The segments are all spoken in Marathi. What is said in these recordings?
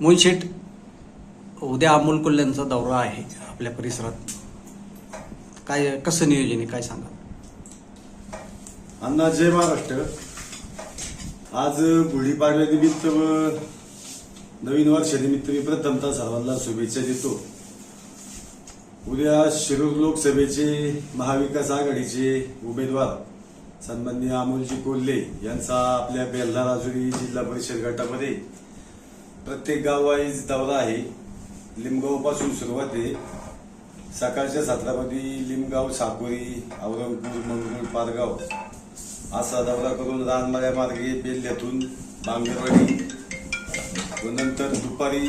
मुनशेठ उद्या अमोल कोल्ह्यांचा दौरा आहे आपल्या परिसरात. काय कसं नियोजन आहे? काय सांगा? अण्णा जय महाराष्ट्र. आज गुढीपाडव्यानिमित्त व नवीन वर्षानिमित्त मी प्रथमतः सर्वांना शुभेच्छा देतो. उद्या शिरूर लोकसभेचे महाविकास आघाडीचे उमेदवार सन्माननीय अमोलजी कोल्हे यांचा आपल्या बेल्ला राजुरी जिल्हा परिषद गटामध्ये प्रत्येक गाववाईज दौरा आहे. लिमगावपासून सुरुवात आहे. सकाळच्या सत्रामध्ये लिमगाव साकोरी औरंगपूर मंगरूळ पारगाव असा दौरा करून रानमाळ्या मार्गे बेल्ल्यातून बांगरवाडी व नंतर दुपारी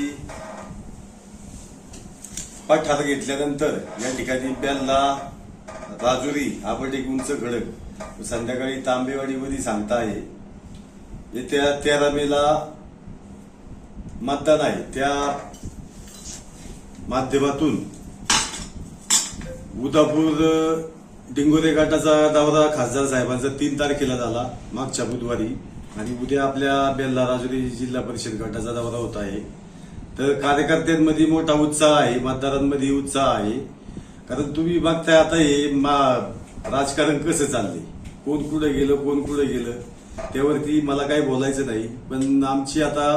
पठार घेतल्यानंतर या ठिकाणी बेल्ला राजुरी आपट एक उंच खडक संध्याकाळी तांबेवाडीमध्ये सांगता आहे. येत्या तेरा मेला मतदान आहे. त्या माध्यमातून उदापूर डिंगोरे गटाचा दौरा खासदार साहेबांचा तीन तारखेला झाला मागच्या बुधवारी. आणि उद्या आपल्या बेल्ला राजुरी जिल्हा परिषद गटाचा दौरा होत आहे. तर कार्यकर्त्यांमध्ये मोठा उत्साह आहे मतदारांमध्ये उत्साह आहे. कारण तुम्ही बघताय आता हे मा- राजकारण कसं चाललंय? कोण कुठं गेलं कोण कुठं गेलं? त्यावरती मला काही बोलायचं नाही. पण आमची आता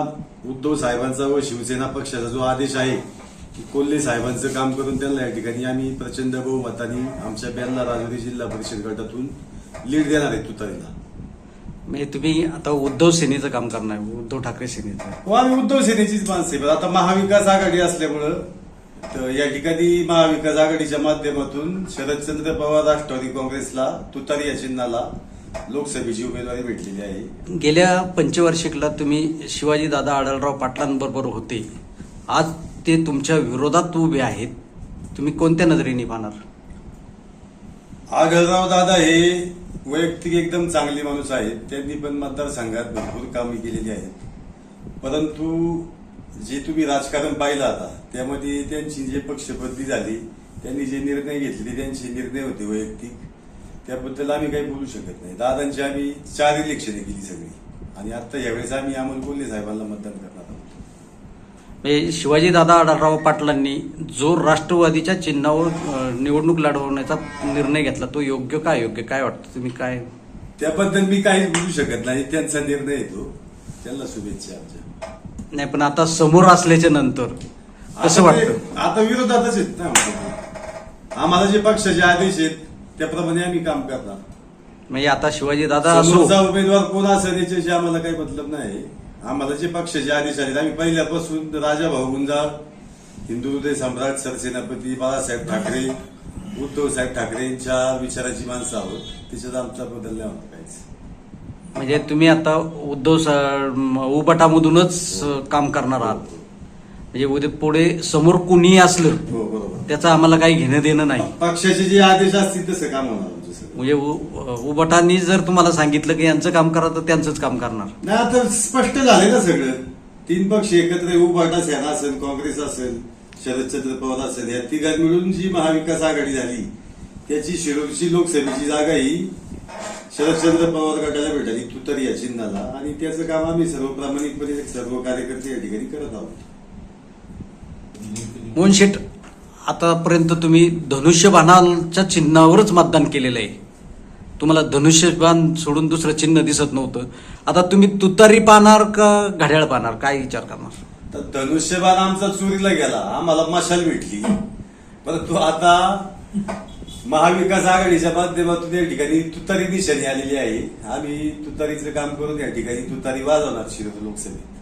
उद्धव साहेबांचा व शिवसेना पक्षाचा जो आदेश आहे की कोल्हे साहेबांचं काम करून त्यांना या ठिकाणी आम्ही प्रचंड बहुमताने आमच्या बेल्ला राजुरी जिल्हा परिषद गटातून लीड देणार आहे तुतारीला. म्हणजे तुम्ही आता उद्धव सेनेचं काम करणार उद्धव ठाकरे सेनेचं. हो आम्ही उद्धव सेनेचीच माणसे पण आता महाविकास आघाडी असल्यामुळं तर या ठिकाणी महाविकास आघाडीच्या माध्यमातून शरदचंद्र पवार राष्ट्रवादी काँग्रेसला तुतारी या चिन्हाला लोकसभेची उमेदवारी भेटलेली आहे. गेल्या पंचवार्षिकला तुम्ही शिवाजी दादा आढळराव पाटलांबरोबर होते. आज ते तुमच्या विरोधात उभे आहेत. तुम्ही कोणत्या नजरेने पाहणार? आढळराव दादा हे वैयक्तिक एकदम चांगले माणूस आहेत. त्यांनी पण मतदारसंघात भरपूर कामे केलेली आहेत. परंतु जे तुम्ही राजकारण पाहिलं आता त्यामध्ये त्यांची जे पक्षपती झाली त्यांनी जे निर्णय घेतले त्यांचे निर्णय होते वैयक्तिक. त्याबद्दल आम्ही काही बोलू शकत नाही. दादांची आम्ही चार इलेक्शने केली सगळी. आणि आता यावेळेस आम्ही अमोल कोल्हे साहेबांना मतदान करणार आहोत. म्हणजे शिवाजी दादा आढळराव पाटलांनी जो राष्ट्रवादीच्या चिन्हावर अं, निवडणूक लढवण्याचा निर्णय घेतला तो योग्य काय योग्य काय वाटतं तुम्ही? काय? त्याबद्दल मी काहीच बोलू शकत नाही. त्यांचा निर्णय येतो. त्यांना शुभेच्छा आमच्या. नाही पण आता समोर असल्याच्या नंतर कसं आता ते- वाटतं? आता विरोधातच आहेत ना आमच्या. आम्हाला जे पक्षाचे आदेश आहेत त्याप्रमाणे आम्ही काम करणार. म्हणजे आता शिवाजी दादा असो समोरचा उमेदवार कोण असेल याच्याशी आम्हाला काही मतलब नाही. आम्हाला जे पक्षाचे आदेश आहेत आम्ही पहिल्यापासून राजा भाऊ गुंजाळ हिंदू हृदय सम्राट सरसेनापती बाळासाहेब ठाकरे उद्धव साहेब ठाकरे यांच्या विचाराची माणसं आहोत. त्याच्यात आमचा बदल नाही होणार काहीच. म्हणजे तुम्ही आता उद्धव सा- उबाटामधूनच काम करणार आहात. म्हणजे उद्या पुढे समोर कुणीही असलं हो बरोबर त्याचं आम्हाला काही घेणं देणं नाही. पक्षाचे जे आदेश असतील तसं काम होणार आमचं सगळं. म्हणजे उ- उबाटांनी जर तुम्हाला सांगितलं की यांचं काम करा तर त्यांचंच काम करणार. नाही आता स्पष्ट झाले ना सगळं. तीन पक्ष एकत्र आहे. उभाटा सेना असेल काँग्रेस असेल शरदचंद्र पवार असेल या तिघात मिळून जी महाविकास आघाडी झाली त्याची शिरूरची लोकसभेची जागा ही शरदचंद्र पवार गटाला भेटली तुतारी या चिन्हाला. आणि त्याचं काम आम्ही सर्व प्रामाणिकपणे सर्व कार्यकर्ते या ठिकाणी करत आहोत. मोहन शेठ आतापर्यंत तुम्ही धनुष्यबाणाच्या चिन्हावरच मतदान केलेलं आहे. तुम्हाला धनुष्यबाण सोडून दुसरं चिन्ह दिसत नव्हतं. आता तुम्ही तुतारी पाहणार का घड्याळ पाहणार? काय विचार करणार? तर धनुष्यबाण आमचा चोरीला गेला. आम्हाला मशाल भेटली. परंतु आता महाविकास आघाडीच्या माध्यमातून या ठिकाणी तुतारी निशाणी आलेली आहे. आम्ही तुतारीचं काम करून या ठिकाणी तुतारी वाजवणार शिरोळ लोकसभेत.